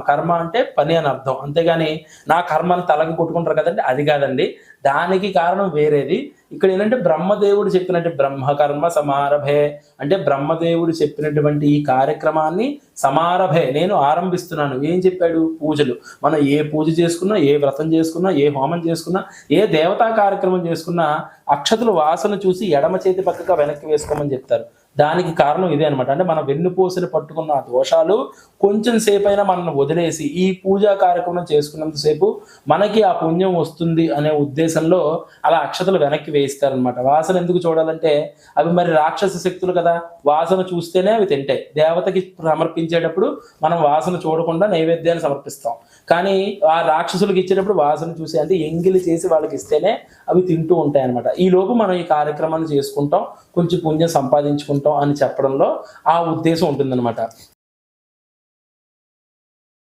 కర్మ అంటే పని అని అర్థం. అంతేగాని నా కర్మని తలకి కొట్టుకుంటారు కదండి అది కాదండి. దానికి కారణం వేరేది. ఇక్కడ ఏంటంటే బ్రహ్మదేవుడు చెప్పినట్టు బ్రహ్మకర్మ సమారభే. అంటే బ్రహ్మదేవుడు చెప్పినటువంటి ఈ కార్యక్రమాన్ని సమారభే. నేను ఆరంభిస్తున్నాను. ఏం చెప్పాడు? పూజలు. మనం ఏ పూజ చేసుకున్నా ఏ వ్రతం చేసుకున్నా ఏ హోమం చేసుకున్నా ఏ దేవతా కార్యక్రమం చేసుకున్నా అక్షతులు వాసన చూసి ఎడమ చేతి పక్కగా వెనక్కి వేసుకోమని చెప్తారు. దానికి కారణం ఇదే అనమాట అంటే మన వెన్నుపూసలు పట్టుకున్న దోషాలు కొంచెం సేపు అయినా మనల్ని వదిలేసి ఈ పూజా కార్యక్రమం చేసుకున్నంతసేపు మనకి ఆ పుణ్యం వస్తుంది అనే ఉద్దేశంలో అలా అక్షతలు వెనక్కి వేయిస్తారనమాట వాసన ఎందుకు చూడాలంటే అవి మరి రాక్షస శక్తులు కదా. వాసన చూస్తేనే అవి తింటాయి. దేవతకి సమర్పించేటప్పుడు మనం వాసన చూడకుండా నైవేద్యాన్ని సమర్పిస్తాం. కానీ ఆ రాక్షసులకు ఇచ్చేటప్పుడు వాసన చూసి అంటే ఎంగిలి చేసి వాళ్ళకి ఇస్తేనే అవి తింటూ ఉంటాయి అనమాట ఈ లోపు మనం ఈ కార్యక్రమాన్ని చేసుకుంటాం. కొంచెం పుణ్యం సంపాదించుకుంటాం. అని చెప్పడంలో ఆ ఉద్దేశం ఉంటుందన్నమాట.